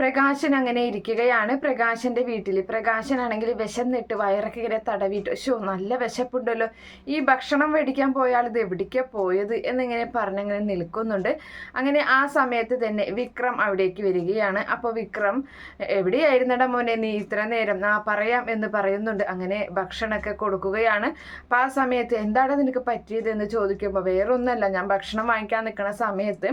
പ്രകാശൻ അങ്ങനെ ഇരിക്കുകയാണ്. പ്രകാശന്റെ വീട്ടിൽ പ്രകാശനാണെങ്കിൽ വിശന്നിട്ട് വയറൊക്കെ ഇങ്ങനെ തടവിയിട്ട് ഷോ നല്ല വിശപ്പുണ്ടല്ലോ. ഈ ഭക്ഷണം മേടിക്കാൻ പോയാൽ ഇത് എവിടേക്കാ പോയത്? എന്നിങ്ങനെ പറഞ്ഞങ്ങനെ നിൽക്കുന്നുണ്ട്. അങ്ങനെ ആ സമയത്ത് തന്നെ വിക്രം അവിടേക്ക് വരികയാണ്. അപ്പോൾ വിക്രം എവിടെയായിരുന്നടാ മോനെ? നീ ഇത്ര നേരം ആ പറയാം എന്ന് പറയുന്നുണ്ട്. അങ്ങനെ ഭക്ഷണമൊക്കെ കൊടുക്കുകയാണ്. അപ്പോൾ ആ സമയത്ത് എന്താണ് നിനക്ക് പറ്റിയത് എന്ന് ചോദിക്കുമ്പോൾ വേറൊന്നല്ല ഞാൻ ഭക്ഷണം വാങ്ങിക്കാൻ നിൽക്കുന്ന സമയത്ത്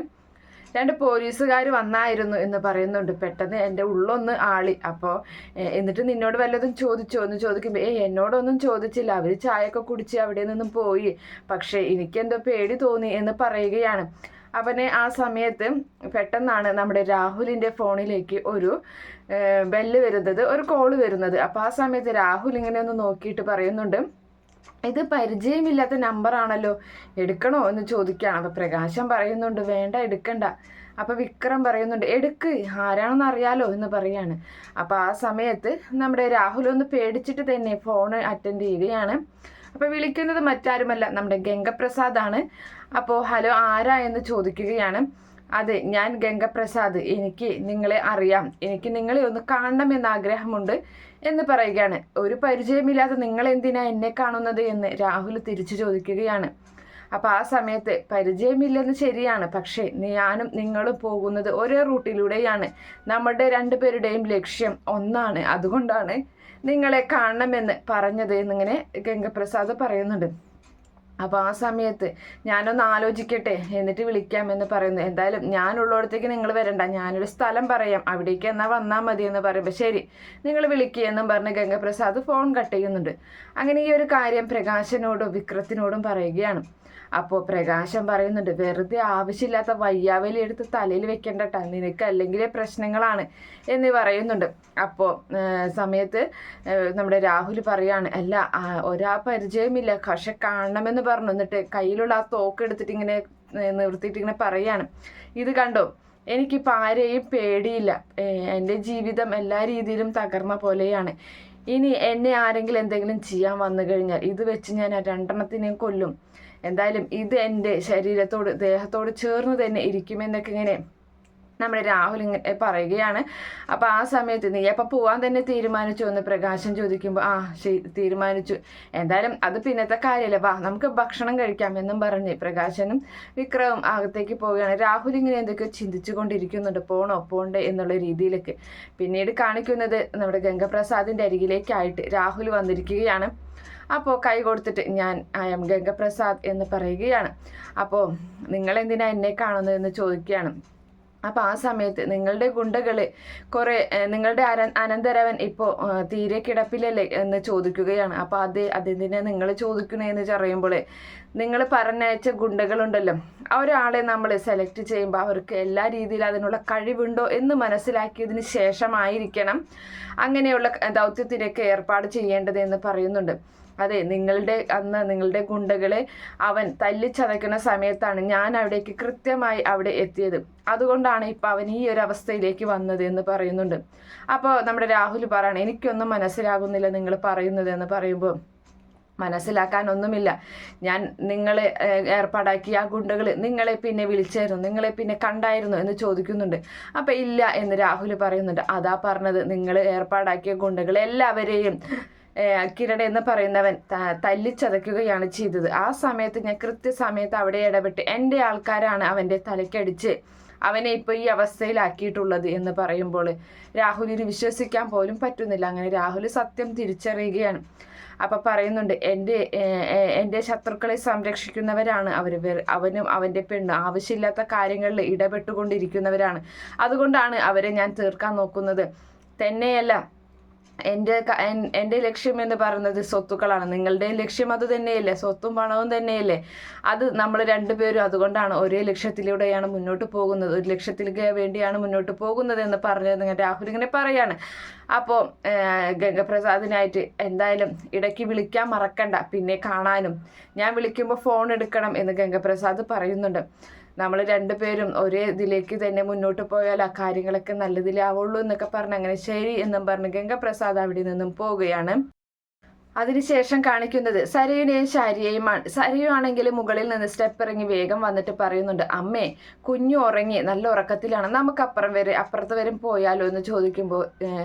രണ്ട് പോലീസുകാർ വന്നായിരുന്നു എന്ന് പറയുന്നുണ്ട്. പെട്ടെന്ന് എന്റെ ഉള്ളൊന്ന് ആളി. അപ്പോൾ എന്നിട്ട് നിന്നോട് വല്ലതും ചോദിച്ചോ? എന്ന് ചോദിക്കുമ്പോൾ ഏ എന്നോടൊന്നും ചോദിച്ചില്ല. അവർ ചായയൊക്കെ കുടിച്ച് അവിടെ നിന്നും പോയി. പക്ഷേ എനിക്കെന്തോ പേടി തോന്നി എന്ന് പറയുകയാണ്. അവനെ ആ സമയത്ത് പെട്ടെന്നാണ് നമ്മുടെ രാഹുലിന്റെ ഫോണിലേക്ക് ഒരു ബെല്ല് വരുന്നത് ഒരു കോൾ വരുന്നത്. അപ്പോൾ ആ സമയത്ത് രാഹുൽ ഇങ്ങനെ ഒന്ന് നോക്കിയിട്ട് പറയുന്നുണ്ട്. ഇത് പരിചയമില്ലാത്ത നമ്പറാണല്ലോ എടുക്കണോ എന്ന് ചോദിക്കുകയാണ് അപ്പോൾ പ്രകാശം പറയുന്നുണ്ട് വേണ്ട എടുക്കണ്ട. അപ്പോൾ വിക്രം പറയുന്നുണ്ട് എടുക്ക് ആരാണെന്ന് അറിയാലോ എന്ന് പറയാണ്. അപ്പോൾ ആ സമയത്ത് നമ്മുടെ രാഹുൽ ഒന്ന് പേടിച്ചിട്ട് തന്നെ ഫോൺ അറ്റൻഡ് ചെയ്യുകയാണ്. അപ്പോൾ വിളിക്കുന്നത് മറ്റാരുമല്ല നമ്മുടെ ഗംഗപ്രസാദാണ്. അപ്പോൾ ഹലോ ആരാ? എന്ന് ചോദിക്കുകയാണ്. അതെ ഞാൻ ഗംഗപ്രസാദ്. എനിക്ക് നിങ്ങളെ അറിയാം. എനിക്ക് നിങ്ങളെ ഒന്ന് കാണണമെന്ന് ആഗ്രഹമുണ്ട് എന്ന് പറയുകയാണ്. ഒരു പരിചയമില്ലാതെ നിങ്ങൾ എന്തിനാ എന്നെ കാണുന്നത് എന്ന് രാഹുൽ തിരിച്ചു ചോദിക്കുകയാണ്. അപ്പോൾ ആ സമയത്ത് പരിചയമില്ലെന്ന് ശരിയാണ്. പക്ഷേ ഞാനും നിങ്ങളും പോകുന്നത് ഒരേ റൂട്ടിലൂടെയാണ്. നമ്മുടെ രണ്ടുപേരുടെയും ലക്ഷ്യം ഒന്നാണ്. അതുകൊണ്ടാണ് നിങ്ങളെ കാണണമെന്ന് പറഞ്ഞത് എന്നിങ്ങനെ ഗംഗപ്രസാദ് പറയുന്നുണ്ട്. അപ്പോൾ ആ സമയത്ത് ഞാനൊന്ന് ആലോചിക്കട്ടെ എന്നിട്ട് വിളിക്കാം എന്ന് പറയുന്നു. എന്തായാലും ഞാനുള്ളിടത്തേക്ക് നിങ്ങൾ വരണ്ട. ഞാനൊരു സ്ഥലം പറയാം. അവിടേക്ക് എന്നാൽ വന്നാൽ മതി എന്ന് പറയുമ്പോൾ ശരി നിങ്ങൾ വിളിക്കുക എന്നും പറഞ്ഞ് ഗംഗപ്രസാദ് ഫോൺ കട്ട് ചെയ്യുന്നുണ്ട്. അങ്ങനെ ഈ ഒരു കാര്യം പ്രകാശനോടും വിക്രത്തിനോടും പറയുകയാണ്. അപ്പോൾ പ്രകാശം പറയുന്നുണ്ട് വെറുതെ ആവശ്യമില്ലാത്ത വയ്യാവലി എടുത്ത് തലയിൽ വെക്കേണ്ടട്ട. നിനക്ക് അല്ലെങ്കിൽ പ്രശ്നങ്ങളാണ് എന്ന് പറയുന്നുണ്ട്. അപ്പോൾ സമയത്ത് നമ്മുടെ രാഹുൽ പറയാണ് അല്ല ഒരാ പരിചയമില്ല. പക്ഷെ കാണണമെന്ന് പറഞ്ഞു. എന്നിട്ട് കയ്യിലുള്ള ആ തോക്ക് എടുത്തിട്ട് ഇങ്ങനെ നിർത്തിയിട്ട് ഇങ്ങനെ പറയാണ്. ഇത് കണ്ടോ? എനിക്കിപ്പോൾ ആരെയും പേടിയില്ല. എന്റെ ജീവിതം എല്ലാ രീതിയിലും തകർന്ന പോലെയാണ്. ഇനി എന്നെ ആരെങ്കിലും എന്തെങ്കിലും ചെയ്യാൻ വന്നു കഴിഞ്ഞാൽ ഇത് വെച്ച് ഞാൻ രണ്ടെണ്ണത്തിനെയും കൊല്ലും. എന്തായാലും ഇത് എന്റെ ശരീരത്തോട് ദേഹത്തോട് ചേർന്ന് തന്നെ ഇരിക്കുമെന്നൊക്കെ ഇങ്ങനെ നമ്മുടെ രാഹുൽ ഇങ്ങനെ പറയുകയാണ്. അപ്പോൾ ആ സമയത്ത് നീ എപ്പോൾ പോവാൻ തന്നെ തീരുമാനിച്ചു എന്ന് പ്രകാശം ചോദിക്കുമ്പോൾ ആ ശരി തീരുമാനിച്ചു. എന്തായാലും അത് പിന്നത്തെ കാര്യമല്ലേ വാ നമുക്ക് ഭക്ഷണം കഴിക്കാം എന്നും പറഞ്ഞ് പ്രകാശനും വിക്രവും അകത്തേക്ക് പോവുകയാണ്. രാഹുൽ ഇങ്ങനെ എന്തൊക്കെ ചിന്തിച്ചു കൊണ്ടിരിക്കുന്നുണ്ട് പോണോ പോണ്ടേ എന്നുള്ള രീതിയിലേക്ക്. പിന്നീട് കാണിക്കുന്നത് നമ്മുടെ ഗംഗപ്രസാദിന്റെ അരികിലേക്കായിട്ട് രാഹുൽ വന്നിരിക്കുകയാണ്. അപ്പോൾ കൈ കൊടുത്തിട്ട് ഞാൻ ഐ എം ഗംഗപ്രസാദ് എന്ന് പറയുകയാണ്. അപ്പോൾ നിങ്ങൾ എന്തിനാ എന്നെ കാണുന്നത് എന്ന് ചോദിക്കുകയാണ്. അപ്പോൾ ആ സമയത്ത് നിങ്ങളുടെ ഗുണ്ടകൾ കുറേ നിങ്ങളുടെ അര അനന്തരവൻ ഇപ്പോൾ തീരെ കിടപ്പിലല്ലേ എന്ന് ചോദിക്കുകയാണ്. അപ്പോൾ അത് അതിനെ നിങ്ങൾ ചോദിക്കണേന്ന് പറയുമ്പോൾ നിങ്ങൾ പറഞ്ഞയച്ച ഗുണ്ടകളുണ്ടല്ലോ ഒരാളെ നമ്മൾ സെലക്ട് ചെയ്യുമ്പോൾ അവർക്ക് എല്ലാ രീതിയിലും അതിനുള്ള കഴിവുണ്ടോ എന്ന് മനസ്സിലാക്കിയതിന് ശേഷമായിരിക്കണം അങ്ങനെയുള്ള ദൗത്യത്തിനൊക്കെ ഏർപ്പാട് ചെയ്യേണ്ടത് എന്ന് പറയുന്നുണ്ട്. അതെ നിങ്ങളുടെ അന്ന് നിങ്ങളുടെ ഗുണ്ടകളെ അവൻ തല്ലിച്ചതയ്ക്കുന്ന സമയത്താണ് ഞാൻ അവിടേക്ക് കൃത്യമായി അവിടെ എത്തിയത്. അതുകൊണ്ടാണ് ഇപ്പം അവൻ ഈ ഒരു അവസ്ഥയിലേക്ക് വന്നത് എന്ന് പറയുന്നുണ്ട്. അപ്പോൾ നമ്മുടെ രാഹുൽ പറയണം എനിക്കൊന്നും മനസ്സിലാകുന്നില്ല നിങ്ങൾ പറയുന്നത് എന്ന് പറയുമ്പോൾ മനസ്സിലാക്കാനൊന്നുമില്ല ഞാൻ നിങ്ങളെ ഏർപ്പാടാക്കിയ ആ ഗുണ്ടകൾ നിങ്ങളെ പിന്നെ വിളിച്ചായിരുന്നു നിങ്ങളെ പിന്നെ കണ്ടായിരുന്നു എന്ന് ചോദിക്കുന്നുണ്ട്. അപ്പം ഇല്ല എന്ന് രാഹുൽ പറയുന്നുണ്ട്. അതാ പറഞ്ഞത് നിങ്ങൾ ഏർപ്പാടാക്കിയ ഗുണ്ടകൾ എല്ലാവരെയും കിരൺ എന്ന് പറയുന്നവൻ തല്ലിച്ചതയ്ക്കുകയാണ് ചെയ്തത്. ആ സമയത്ത് ഞാൻ കൃത്യസമയത്ത് അവിടെ ഇടപെട്ട് എന്റെ ആൾക്കാരാണ് അവന്റെ തലക്കടിച്ച് അവനെ ഇപ്പോൾ ഈ അവസ്ഥയിലാക്കിയിട്ടുള്ളത് എന്ന് പറയുമ്പോൾ രാഹുലിന് വിശ്വസിക്കാൻ പോലും പറ്റുന്നില്ല. അങ്ങനെ രാഹുൽ സത്യം തിരിച്ചറിയുകയാണ്. അപ്പം പറയുന്നുണ്ട് എന്റെ എന്റെ ശത്രുക്കളെ സംരക്ഷിക്കുന്നവരാണ് അവർ. അവനും അവന്റെ പെണ്ണ് ആവശ്യമില്ലാത്ത കാര്യങ്ങളിൽ ഇടപെട്ടുകൊണ്ടിരിക്കുന്നവരാണ്. അതുകൊണ്ടാണ് അവരെ ഞാൻ തീർക്കാൻ നോക്കുന്നത്. തന്നെയല്ല എന്റെ എന്റെ ലക്ഷ്യം എന്ന് പറയുന്നത് സ്വത്തുക്കളാണ്. നിങ്ങളുടെ ലക്ഷ്യം അത് തന്നെയല്ലേ? സ്വത്തും പണവും തന്നെയല്ലേ? അത് നമ്മൾ രണ്ടുപേരും അതുകൊണ്ടാണ് ഒരേ ലക്ഷ്യത്തിലൂടെയാണ് മുന്നോട്ട് പോകുന്നത്. ഒരു ലക്ഷ്യത്തിലേക്ക് വേണ്ടിയാണ് മുന്നോട്ട് പോകുന്നത് എന്ന് പറഞ്ഞത് രാഹുൽ ഇങ്ങനെ പറയാണ്. അപ്പോൾ ഗംഗപ്രസാദിനായിട്ട് എന്തായാലും ഇടയ്ക്ക് വിളിക്കാൻ മറക്കണ്ട. പിന്നെ കാണാനും. ഞാൻ വിളിക്കുമ്പോൾ ഫോൺ എടുക്കണം എന്ന് ഗംഗപ്രസാദ് പറയുന്നുണ്ട്. നമ്മൾ രണ്ടുപേരും ഒരേ ഇതിലേക്ക് തന്നെ മുന്നോട്ട് പോയാൽ ആ കാര്യങ്ങളൊക്കെ നല്ലതിലാവുള്ളൂ എന്നൊക്കെ പറഞ്ഞ് അങ്ങനെ ശരി എന്നും പറഞ്ഞ് ഗംഗപ്രസാദ് അവിടെ നിന്നും പോവുകയാണ്. അതിനുശേഷം കാണിക്കുന്നത് സരയുടെയും ശാരിയെയുമാണ്. സരയു ആണെങ്കിൽ മുകളിൽ നിന്ന് സ്റ്റെപ്പ് ഇറങ്ങി വേഗം വന്നിട്ട് പറയുന്നുണ്ട് അമ്മേ കുഞ്ഞു ഉറങ്ങി നല്ല ഉറക്കത്തിലാണ്. നമുക്ക് അപ്പുറം വരെ അപ്പുറത്ത് വരും പോയാലോ? എന്ന് ചോദിക്കുമ്പോൾ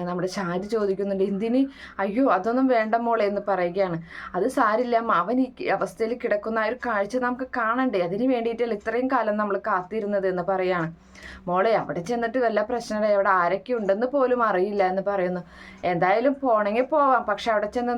നമ്മുടെ ശാരി ചോദിക്കുന്നുണ്ട് എന്തിന്? അയ്യോ അതൊന്നും വേണ്ട മോളെ എന്ന് പറയുകയാണ്. അത് സാരില്ല അവൻ ഈ അവസ്ഥയിൽ കിടക്കുന്ന ആ ഒരു കാഴ്ച നമുക്ക് കാണണ്ടേ? അതിന് വേണ്ടിയിട്ടല്ല ഇത്രയും കാലം നമ്മൾ കാത്തിരുന്നത്? എന്ന് പറയാണ്. മോളെ അവിടെ ചെന്നിട്ട് വല്ല പ്രശ്നമില്ല അവിടെ ആരൊക്കെ ഉണ്ടെന്ന് പോലും അറിയില്ല എന്ന് പറയുന്നു. എന്തായാലും പോണെങ്കിൽ പോവാം. പക്ഷെ അവിടെ ചെന്ന്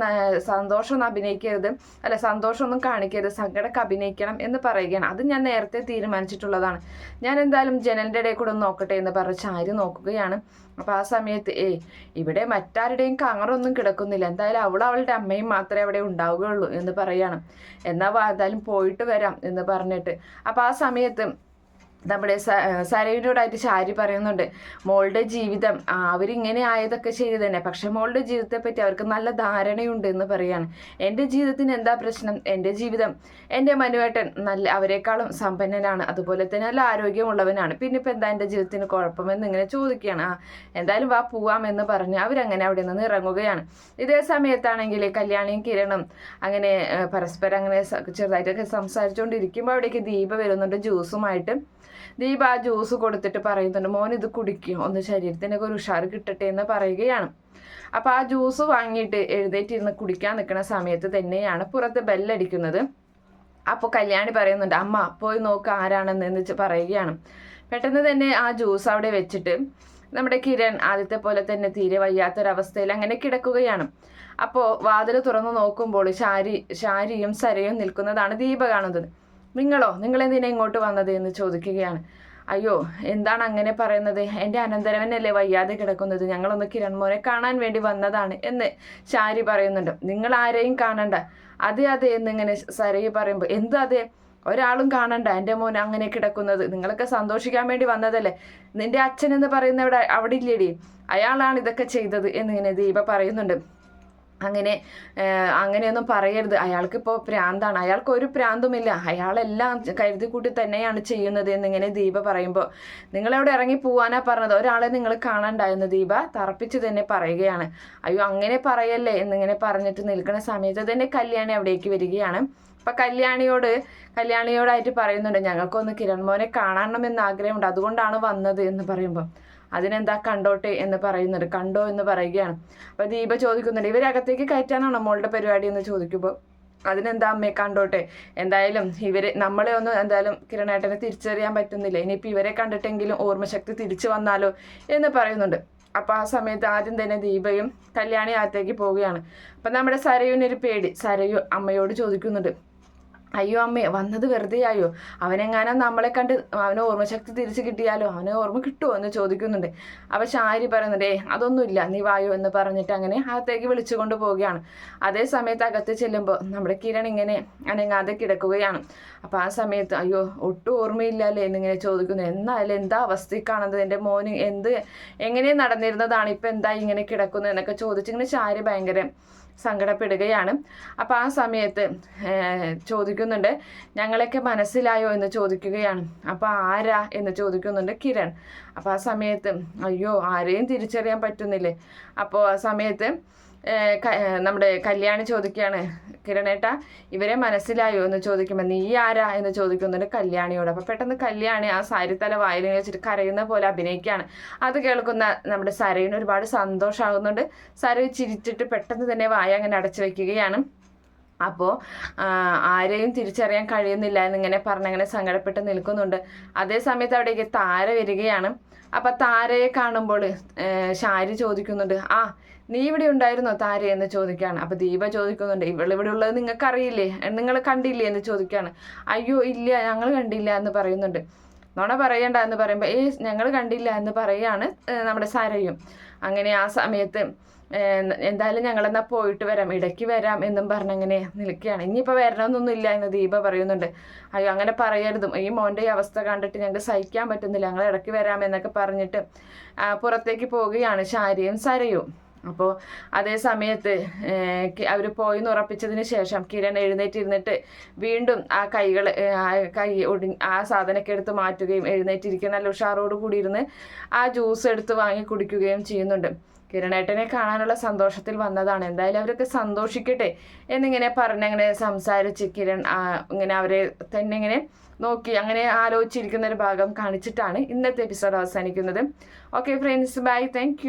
സന്തോഷം സന്തോഷമൊന്നും അഭിനയിക്കരുത്. അല്ല സന്തോഷമൊന്നും കാണിക്കരുത്. സങ്കടമൊക്കെ അഭിനയിക്കണം എന്ന് പറയുകയാണ്. അത് ഞാൻ നേരത്തെ തീരുമാനിച്ചിട്ടുള്ളതാണ്. ഞാൻ എന്തായാലും ജനലിന്റെ ഇടയിൽ കൂടെ നോക്കട്ടെ എന്ന് പറഞ്ഞ് ചാരി നോക്കുകയാണ്. അപ്പോൾ ആ സമയത്ത് ഏയ് ഇവിടെ മറ്റാരുടെയും കങ്ങറൊന്നും കിടക്കുന്നില്ല. എന്തായാലും അവൾ അവളുടെ അമ്മയും മാത്രമേ അവിടെ ഉണ്ടാവുകയുള്ളൂ എന്ന് പറയാണ് എന്നാൽ എന്തായാലും പോയിട്ട് വരാം എന്ന് പറഞ്ഞിട്ട്. അപ്പോൾ ആ സമയത്ത് നമ്മുടെ സരവിനോടായിട്ട് ശാരി പറയുന്നുണ്ട് മോളുടെ ജീവിതം അവരിങ്ങനെ ആയതൊക്കെ ശരി തന്നെ പക്ഷെ മോളുടെ ജീവിതത്തെ പറ്റി അവർക്ക് നല്ല ധാരണയുണ്ട് എന്ന് പറയാണ്. എന്റെ ജീവിതത്തിന് എന്താ പ്രശ്നം? എന്റെ ജീവിതം എന്റെ മനുവേട്ടൻ നല്ല അവരെക്കാളും സമ്പന്നനാണ് അതുപോലെ തന്നെ നല്ല ആരോഗ്യമുള്ളവനാണ്. പിന്നെ ഇപ്പം എന്താ എന്റെ ജീവിതത്തിന് കുഴപ്പമെന്ന് ഇങ്ങനെ ചോദിക്കുകയാണ്. ആ എന്തായാലും വാ പോവാം എന്ന് പറഞ്ഞ് അവരങ്ങനെ അവിടെ നിന്ന് ഇറങ്ങുകയാണ്. ഇതേ സമയത്താണെങ്കിൽ കല്യാണിയും കിരണും അങ്ങനെ പരസ്പരം അങ്ങനെ ചെറുതായിട്ടൊക്കെ സംസാരിച്ചുകൊണ്ടിരിക്കുമ്പോൾ അവിടേക്ക് ദീപ വരുന്നുണ്ട് ജ്യൂസുമായിട്ട്. ദീപ ആ ജ്യൂസ് കൊടുത്തിട്ട് പറയുന്നുണ്ട് മോൻ ഇത് കുടിക്കും ഒന്ന് ശരീരത്തിനൊക്കെ ഒരു ഉഷാർ കിട്ടട്ടെ എന്ന് പറയുകയാണ്. അപ്പോൾ ആ ജ്യൂസ് വാങ്ങിയിട്ട് എഴുന്നേറ്റിരുന്ന് കുടിക്കാൻ നിൽക്കുന്ന സമയത്ത് തന്നെയാണ് പുറത്ത് ബെല്ലടിക്കുന്നത്. അപ്പോൾ കല്യാണി പറയുന്നുണ്ട് അമ്മ പോയി നോക്ക് ആരാണെന്ന് എന്ന് പറയുകയാണ്. പെട്ടെന്ന് തന്നെ ആ ജ്യൂസ് അവിടെ വെച്ചിട്ട് നമ്മുടെ കിരൺ ആദ്യത്തെ പോലെ തന്നെ തീരെ വയ്യാത്തൊരവസ്ഥയിൽ അങ്ങനെ കിടക്കുകയാണ്. അപ്പോൾ വാതിൽ തുറന്നു നോക്കുമ്പോൾ ഷാരി ഷാരിയും സരയും നിൽക്കുന്നതാണ് ദീപ കാണുന്നത്. നിങ്ങളോ? നിങ്ങൾ എന്തിനാ ഇങ്ങോട്ട് വന്നത് എന്ന് ചോദിക്കുകയാണ്. അയ്യോ എന്താണ് അങ്ങനെ പറയുന്നത്? എന്റെ അനന്തരവനല്ലേ വയ്യാതെ കിടക്കുന്നത്? ഞങ്ങളൊന്ന് കിരൺ മോനെ കാണാൻ വേണ്ടി വന്നതാണ് എന്ന് ഷാരി പറയുന്നുണ്ട്. നിങ്ങൾ ആരെയും കാണണ്ട. അതെ അതെ എന്നിങ്ങനെ സരയി പറയുമ്പോൾ എന്ത് അതെ? ഒരാളും കാണണ്ട. എന്റെ മോൻ അങ്ങനെ കിടക്കുന്നത്. നിങ്ങളൊക്കെ സന്തോഷിക്കാൻ വേണ്ടി വന്നതല്ലേ? നിന്റെ അച്ഛൻ എന്ന് പറയുന്നവിടെ അവിടെ ഇല്ലേടി അയാളാണ് ഇതൊക്കെ ചെയ്തത് എന്നിങ്ങനെ ദീപ പറയുന്നുണ്ട്. അങ്ങനെ അങ്ങനെയൊന്നും പറയരുത്. അയാൾക്കിപ്പോൾ പ്രാന്താണ്. അയാൾക്ക് ഒരു പ്രാന്തുമില്ല. അയാളെല്ലാം കരുതി കൂട്ടി തന്നെയാണ് ചെയ്യുന്നത് എന്നിങ്ങനെ ദീപ പറയുമ്പോൾ നിങ്ങളവിടെ ഇറങ്ങി പോവാനാ പറഞ്ഞത്? ഒരാളെ നിങ്ങൾ കാണാണ്ടായിരുന്നു ദീപ തറപ്പിച്ച് തന്നെ പറയുകയാണ്. അയ്യോ അങ്ങനെ പറയല്ലേ? എന്നിങ്ങനെ പറഞ്ഞിട്ട് നിൽക്കുന്ന സമയത്ത് തന്നെ കല്യാണി അവിടേക്ക് വരികയാണ്. അപ്പം കല്യാണിയോട് കല്യാണിയോടായിട്ട് പറയുന്നുണ്ട് ഞങ്ങൾക്കൊന്ന് കിരൺ മോനെ കാണണമെന്ന് ആഗ്രഹമുണ്ട്. അതുകൊണ്ടാണ് വന്നത് എന്ന് പറയുമ്പോൾ അതിനെന്താ കണ്ടോട്ടെ എന്ന് പറയുന്നുണ്ട്. കണ്ടോ എന്ന് പറയുകയാണ്. അപ്പോൾ ദീപ ചോദിക്കുന്നുണ്ട് ഇവരകത്തേക്ക് കയറ്റാനാണോ മോളുടെ പരിപാടി? എന്ന് ചോദിക്കുമ്പോൾ അതിനെന്താ അമ്മയെ കണ്ടോട്ടെ. എന്തായാലും ഇവരെ നമ്മളെ ഒന്നും എന്തായാലും കിരണേട്ടനെ തിരിച്ചറിയാൻ പറ്റുന്നില്ല. ഇനിയിപ്പോൾ ഇവരെ കണ്ടിട്ടെങ്കിലും ഓർമ്മശക്തി തിരിച്ചു വന്നാലോ എന്ന് പറയുന്നുണ്ട്. അപ്പോൾ ആ സമയത്ത് ആദ്യം തന്നെ ദീപയും കല്യാണി അകത്തേക്ക് പോവുകയാണ്. അപ്പം നമ്മുടെ സരയുവിനൊരു പേടി. സരയു അമ്മയോട് ചോദിക്കുന്നുണ്ട് അയ്യോ അമ്മേ വന്നത് വെറുതെ ആയോ? അവനെങ്ങാനും നമ്മളെ കണ്ട് അവന് ഓർമ്മശക്തി തിരിച്ചു കിട്ടിയാലോ? അവന് ഓർമ്മ കിട്ടുമോ എന്ന് ചോദിക്കുന്നുണ്ട്. അപ്പം ഷാരി പറയുന്നുണ്ട് ഏ അതൊന്നുമില്ല നീ വായോ എന്ന് പറഞ്ഞിട്ട് അങ്ങനെ അകത്തേക്ക് വിളിച്ചുകൊണ്ട് പോവുകയാണ്. അതേ സമയത്ത് അകത്ത് ചെല്ലുമ്പോൾ നമ്മുടെ കിരൺ ഇങ്ങനെ അനങ്ങാതെ കിടക്കുകയാണ്. അപ്പോൾ ആ സമയത്ത് അയ്യോ ഒട്ടും ഓർമ്മയില്ലല്ലേ എന്നിങ്ങനെ ചോദിക്കുന്നു. എന്നാലും എന്താ അവസ്ഥയിൽ കാണുന്നത് എന്റെ മോന് എന്ത് എങ്ങനെ നടന്നിരുന്നതാണ്? ഇപ്പം എന്താ ഇങ്ങനെ കിടക്കുന്നത് എന്നൊക്കെ ചോദിച്ചിങ്ങനെ ഷാരി ഭയങ്കര സങ്കടപ്പെടുകയാണ്. അപ്പോൾ ആ സമയത്ത് ചോദിക്കുന്നുണ്ട് ഞങ്ങളെയൊക്കെ മനസ്സിലായോ? എന്ന് ചോദിക്കുകയാണ്. അപ്പോൾ ആരാ? എന്ന് ചോദിക്കുന്നുണ്ട് കിരൺ. അപ്പോൾ ആ സമയത്ത് അയ്യോ ആരെയും തിരിച്ചറിയാൻ പറ്റുന്നില്ലേ? അപ്പോൾ ആ സമയത്ത് നമ്മുടെ കല്യാണി ചോദിക്കുകയാണ് കിരണേട്ട ഇവരെ മനസ്സിലായോ എന്ന് ചോദിക്കുമ്പോൾ നീ ആരാ? എന്ന് ചോദിക്കുന്നുണ്ട് കല്യാണിയോട്. അപ്പോൾ പെട്ടെന്ന് കല്യാണി ആ സാരിത്തല വായിൽ വെച്ചിട്ട് കരയുന്ന പോലെ അഭിനയിക്കുകയാണ്. അത് കേൾക്കുന്ന നമ്മുടെ സരയിന് ഒരുപാട് സന്തോഷമാകുന്നുണ്ട് സരയ് ചിരിച്ചിട്ട് പെട്ടെന്ന് തന്നെ വായ അങ്ങനെ അടച്ചു വെക്കുകയാണ്. അപ്പോൾ ആരെയും തിരിച്ചറിയാൻ കഴിയുന്നില്ല എന്നിങ്ങനെ പറഞ്ഞങ്ങനെ സങ്കടപ്പെട്ട് നിൽക്കുന്നുണ്ട്. അതേ സമയത്ത് അവിടേക്ക് താര വരികയാണ്. അപ്പം താരയെ കാണുമ്പോൾ ശാരി ചോദിക്കുന്നുണ്ട് ആ നീ ഇവിടെ ഉണ്ടായിരുന്നോ താര? എന്ന് ചോദിക്കുകയാണ് അപ്പോൾ ദീപ ചോദിക്കുന്നുണ്ട് ഇവളിവിടെ ഉള്ളത് നിങ്ങൾക്ക് അറിയില്ലേ നിങ്ങൾ കണ്ടില്ലേ? എന്ന് ചോദിക്കുകയാണ് അയ്യോ ഇല്ല ഞങ്ങൾ കണ്ടില്ല എന്ന് പറയുന്നുണ്ട്. നുണ പറയണ്ട എന്ന് പറയുമ്പോൾ ഏ ഞങ്ങൾ കണ്ടില്ല എന്ന് പറയാണ് നമ്മുടെ സരയും. അങ്ങനെ ആ സമയത്ത് എന്തായാലും ഞങ്ങളെന്നാൽ പോയിട്ട് വരാം ഇടയ്ക്ക് വരാം എന്നും പറഞ്ഞങ്ങനെ നിൽക്കുകയാണ്. ഇനിയിപ്പോൾ വരണമെന്നൊന്നും ഇല്ല എന്ന് ദീപ പറയുന്നുണ്ട്. അയ്യോ അങ്ങനെ പറയരുതും. ഈ മോന്റെ ഈ അവസ്ഥ കണ്ടിട്ട് ഞങ്ങൾക്ക് സഹിക്കാൻ പറ്റുന്നില്ല. ഞങ്ങൾ ഇടയ്ക്ക് വരാം എന്നൊക്കെ പറഞ്ഞിട്ട് പുറത്തേക്ക് പോവുകയാണ് ഷാരിയും സരയും. അപ്പോൾ അതേ സമയത്ത് അവർ പോയി ഉറപ്പിച്ചതിന് ശേഷം കിരൺ എഴുന്നേറ്റിരുന്നിട്ട് വീണ്ടും ആ കൈകൾ ആ കൈ ഒടി ആ സാധനമൊക്കെ എടുത്ത് മാറ്റുകയും എഴുന്നേറ്റിരിക്കുന്ന നല്ല ഉഷാറോട് കൂടി ഇരുന്ന് ആ ജ്യൂസ് എടുത്ത് വാങ്ങി കുടിക്കുകയും ചെയ്യുന്നുണ്ട്. കിരണേട്ടനെ കാണാനുള്ള സന്തോഷത്തിൽ വന്നതാണ്. എന്തായാലും അവരൊക്കെ സന്തോഷിക്കട്ടെ എന്നിങ്ങനെ പറഞ്ഞ് അങ്ങനെ സംസാരിച്ച് കിരൺ ഇങ്ങനെ അവരെ തന്നെ ഇങ്ങനെ നോക്കി അങ്ങനെ ആലോചിച്ചിരിക്കുന്ന ഒരു ഭാഗം കാണിച്ചിട്ടാണ് ഇന്നത്തെ എപ്പിസോഡ് അവസാനിക്കുന്നത്. Okay friends bye. താങ്ക്